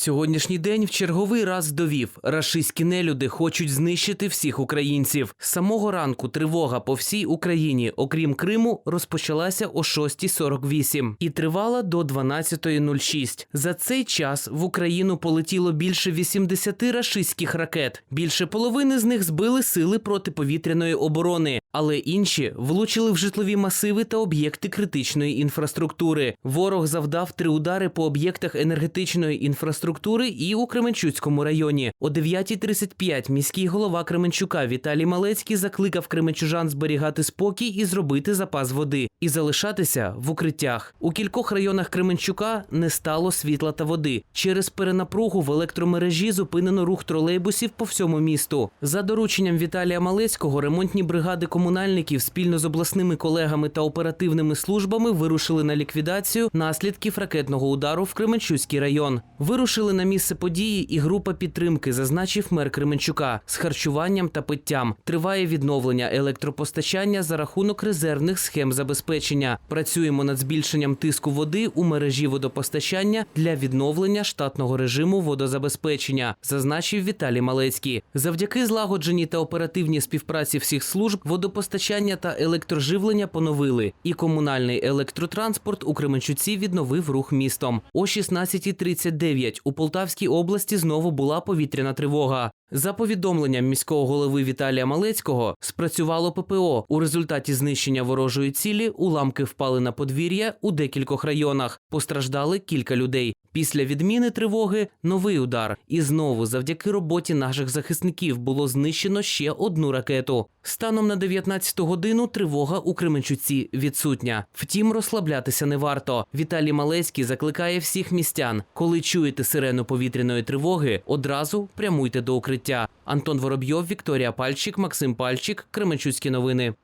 Сьогоднішній день в черговий раз довів, рашистські нелюди хочуть знищити всіх українців. З самого ранку тривога по всій Україні, окрім Криму, розпочалася о 6.48 і тривала до 12.06. За цей час в Україну полетіло більше 80 рашистських ракет. Більше половини з них збили сили протиповітряної оборони, але інші влучили в житлові масиви та об'єкти критичної інфраструктури. Ворог завдав три удари по об'єктах енергетичної інфраструктури і у Кременчуцькому районі. О 9.35 міський голова Кременчука Віталій Малецький закликав кременчужан зберігати спокій і зробити запас води, і залишатися в укриттях. У кількох районах Кременчука не стало світла та води. Через перенапругу в електромережі зупинено рух тролейбусів по всьому місту. За дорученням Віталія Малецького ремонтні бригади комунальників спільно з обласними колегами та оперативними службами вирушили на ліквідацію наслідків ракетного удару в Кременчуцький район. Вирушили на місце події і група підтримки, зазначив мер Кременчука з харчуванням та питтям. Триває відновлення електропостачання за рахунок резервних схем забезпечення. Працюємо над збільшенням тиску води у мережі водопостачання для відновлення штатного режиму водозабезпечення, зазначив Віталій Малецький. Завдяки злагодженій та оперативній співпраці всіх служб водопостачання та електроживлення поновили, і комунальний електротранспорт у Кременчуці відновив рух містом. О 16.39 у Полтавській області знову була повітряна тривога. За повідомленням міського голови Віталія Малецького, спрацювало ППО. У результаті знищення ворожої цілі уламки впали на подвір'я у декількох районах. Постраждали кілька людей. Після відміни тривоги новий удар. І знову, завдяки роботі наших захисників, було знищено ще одну ракету. Станом на 19 годину тривога у Кременчуці відсутня. Втім, розслаблятися не варто. Віталій Малецький закликає всіх містян, коли чуєте сирену повітряної тривоги, одразу прямуйте до укриття. Антон Воробйов, Вікторія Пальчик, Максим Пальчик, Кременчуцькі новини.